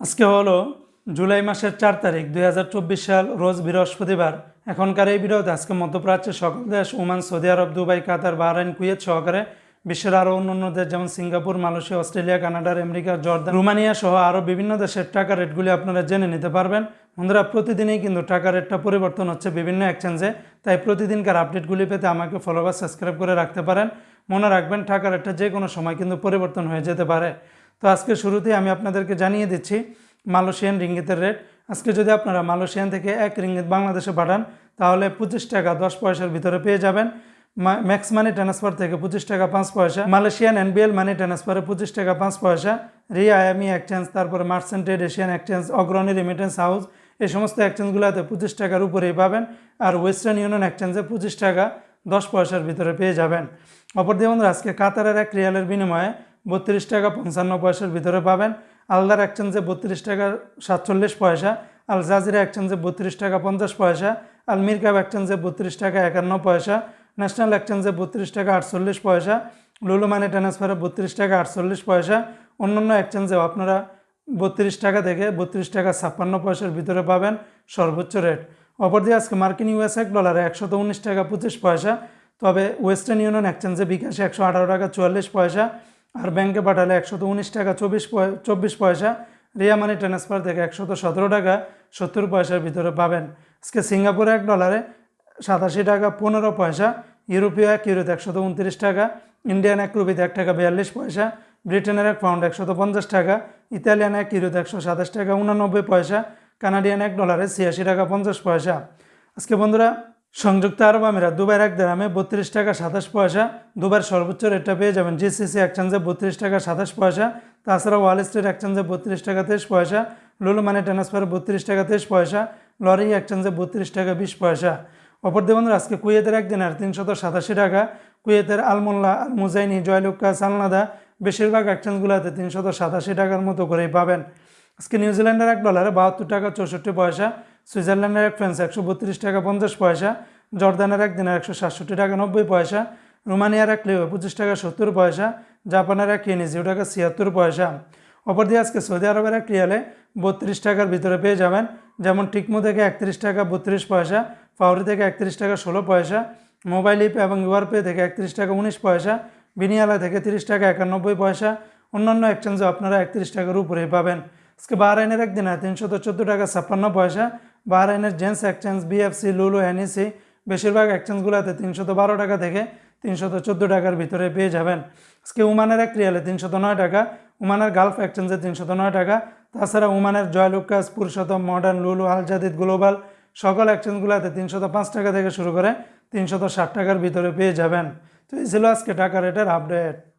আজকে হলো জুলাই মাসের চার তারিখ, দুই হাজার চব্বিশ সাল, রোজ বৃহস্পতিবার। এখনকার এই ভিডিওতে আজকে মধ্যপ্রাচ্যের সকল দেশ, Oman, Saudi Arab, Dubai, Qatar, Bahrain, Kuwait সহকারে বিশ্বের আরও অন্যান্য দেশ যেমন সিঙ্গাপুর, মালয়েশিয়া, অস্ট্রেলিয়া কানাডার আমেরিকা, জর্দান, রোমানিয়া সহ আরও বিভিন্ন দেশের টাকা রেটগুলি আপনারা জেনে নিতে পারবেন। বন্ধুরা, প্রতিদিনই কিন্তু টাকা রেটটা পরিবর্তন হচ্ছে বিভিন্ন এক্সচেঞ্জে তাই প্রতিদিনকার আপডেটগুলি পেতে আমাকে ফলো বা সাবস্ক্রাইব করে রাখতে পারেন। মনে রাখবেন, টাকা রেটটা যে কোনো সময় কিন্তু পরিবর্তন হয়ে যেতে পারে। তো আজকে শুরুতেই আমি আপনাদেরকে জানিয়ে দিচ্ছি, মালয়েশিয়ান রিঙ্গিতের রেট আজকে যদি আপনারা মালয়েশিয়ান থেকে এক রিঙ্গিত বাংলাদেশে পাঠান, তাহলে পঁচিশ টাকা দশ পয়সার ভিতরে পেয়ে যাবেন। ম্যাক্স মানি ট্রান্সফার থেকে পঁচিশ টাকা পাঁচ পয়সা, মালয়েশিয়ান এনবিএল মানি ট্রান্সফারে পঁচিশ টাকা পাঁচ পয়সা রি আইএমই এক্সচেঞ্জ, তারপরে Merchantrade Asian exchange, Agrani remittance house এই সমস্ত এক্সচেঞ্জগুলোতে পঁচিশ টাকার উপরেই পাবেন আর ওয়েস্টার্ন ইউনিয়ন এক্সচেঞ্জে পঁচিশ টাকা দশ পয়সার ভিতরে পেয়ে যাবেন। অপর দিয়ে বন্ধুরা, আজকে কাতারের এক রিয়ালের বিনিময়ে বত্রিশ টাকা পঞ্চান্ন পয়সার ভিতরে পাবেন। আলদার এক্সচেঞ্জে বত্রিশ টাকা সাতচল্লিশ পয়সা, আল জাজিরা এক্সচেঞ্জে বত্রিশ টাকা পঞ্চাশ পয়সা, আল মিরকাব এক্সচেঞ্জে বত্রিশ টাকা একান্ন পয়সা ন্যাশনাল এক্সচেঞ্জে বত্রিশ টাকা আটচল্লিশ পয়সা, লুলু মানি ট্রান্সফারে বত্রিশ টাকা আটচল্লিশ পয়সা। অন্যান্য এক্সচেঞ্জেও আপনারা বত্রিশ টাকা থেকে বত্রিশ টাকা ছাপ্পান্ন পয়সার ভিতরে পাবেন সর্বোচ্চ রেট অপর দিয়ে আজকে মার্কিন ইউএস এক ডলারে একশত উনিশ টাকা পঁচিশ পয়সা, তবে ওয়েস্টার্ন ইউনিয়ন এক্সচেঞ্জে বিকাশে একশো আঠারো টাকা চুয়াল্লিশ পয়সা আর ব্যাংকে পাঠালে একশত উনিশ টাকা, চব্বিশ চব্বিশ পয়সা। রিয়া মানি ট্রান্সফার থেকে একশত সতেরো টাকা, সত্তর পয়সার ভিতরে পাবেন। আজকে সিঙ্গাপুরে এক ডলারে সাতাশি টাকা, পনেরো পয়সা। ইউরোপীয় এক ইউরোতে একশত উনত্রিশ টাকা, ইন্ডিয়ান এক রুপিতে এক টাকা, বিয়াল্লিশ পয়সা। ব্রিটেনের এক পাউন্ড একশত পঞ্চাশ টাকা, ইতালিয়ান এক ইউরোতে একশো সাতাশ টাকা, উনানব্বই পয়সা। কানাডিয়ান এক ডলারে ছিয়াশি টাকা, পঞ্চাশ পয়সা। আজকে বন্ধুরা সংযুক্ত আরব আমিরাত দুবার এক দেরামে বত্রিশ টাকা সাতাশ পয়সা দুবার সর্বোচ্চ রেটটা পেয়ে যাবেন জিসিসি এক্সচেঞ্জে বত্রিশ টাকা সাতাশ পয়সা তাছাড়া ওয়াল স্ট্রিট এক্সচেঞ্জে বত্রিশ টাকা তেইশ পয়সা লুলু মানি ট্রান্সফারে বত্রিশ টাকা তেইশ পয়সা লরি এক্সচেঞ্জে বত্রিশ টাকা বিশ পয়সা। অপর দেবন্ধু আজকে কুয়েতের একদিনের তিনশত সাতাশি টাকা, কুয়েতের আলমোল্লা আল মুজাইনি জয়লুক্কা, সালনাদা বেশিরভাগ এক্সচেঞ্জগুলোতে তিনশত সাতাশি টাকার মতো করেই পাবেন। আজকে নিউজিল্যান্ডের এক ডলারে বাহাত্তর টাকা চৌষট্টি পয়সা সুইজারল্যান্ডের এক ফ্রান্স একশো বত্রিশ টাকা পঞ্চাশ পয়সা, জর্দানের এক দিনের একশো সাতষট্টি টাকা নব্বই পয়সা, রোমানিয়ার এক লিও পঁচিশ টাকা সত্তর পয়সা, জাপানের এক ইয়েনি জিরো টাকা ছিয়াত্তর পয়সা। অপর দিয়ে আজকে সৌদি আরবের এক রিয়ালে বত্রিশ টাকার ভিতরে পেয়ে যাবেন, যেমন টিকমো থেকে একত্রিশ টাকা বত্রিশ পয়সা, ফাউরি থেকে একত্রিশ টাকা ষোলো পয়সা, মোবাইল ইপ এবং ইউআরপে থেকে একত্রিশ টাকা উনিশ পয়সা, বিনিয়ালা থেকে তিরিশ টাকা একানব্বই পয়সা, অন্যান্য এক্সচেঞ্জে আপনারা একত্রিশ টাকার উপরেই পাবেন। আজকে বাহরাইনের একদিনে তিনশত চোদ্দ টাকা ছাপ্পান্ন পয়সা বাহরাইনের Zenj exchange BFC Lulu NEC বেশিরভাগ এক্সচেঞ্জগুলোতে তিনশত বারো টাকা থেকে তিনশত চোদ্দ টাকার ভিতরে পেয়ে যাবেন। আজকে উমানের এক রিয়ালে তিনশত নয় টাকা, উমানের গালফ এক্সচেঞ্জে তিনশত নয় টাকা, তাছাড়া উমানের জয়লুকাস পুরুষোত্তম মডার্ন লুলু, আলজাদিদ, গ্লোবাল, সকল এক্সচেঞ্জগুলোতে তিনশত পাঁচ টাকা থেকে শুরু করে তিনশত ষাট টাকার ভিতরে পেয়ে যাবেন। তো এই ছিল আজকে টাকা রেটের আপডেট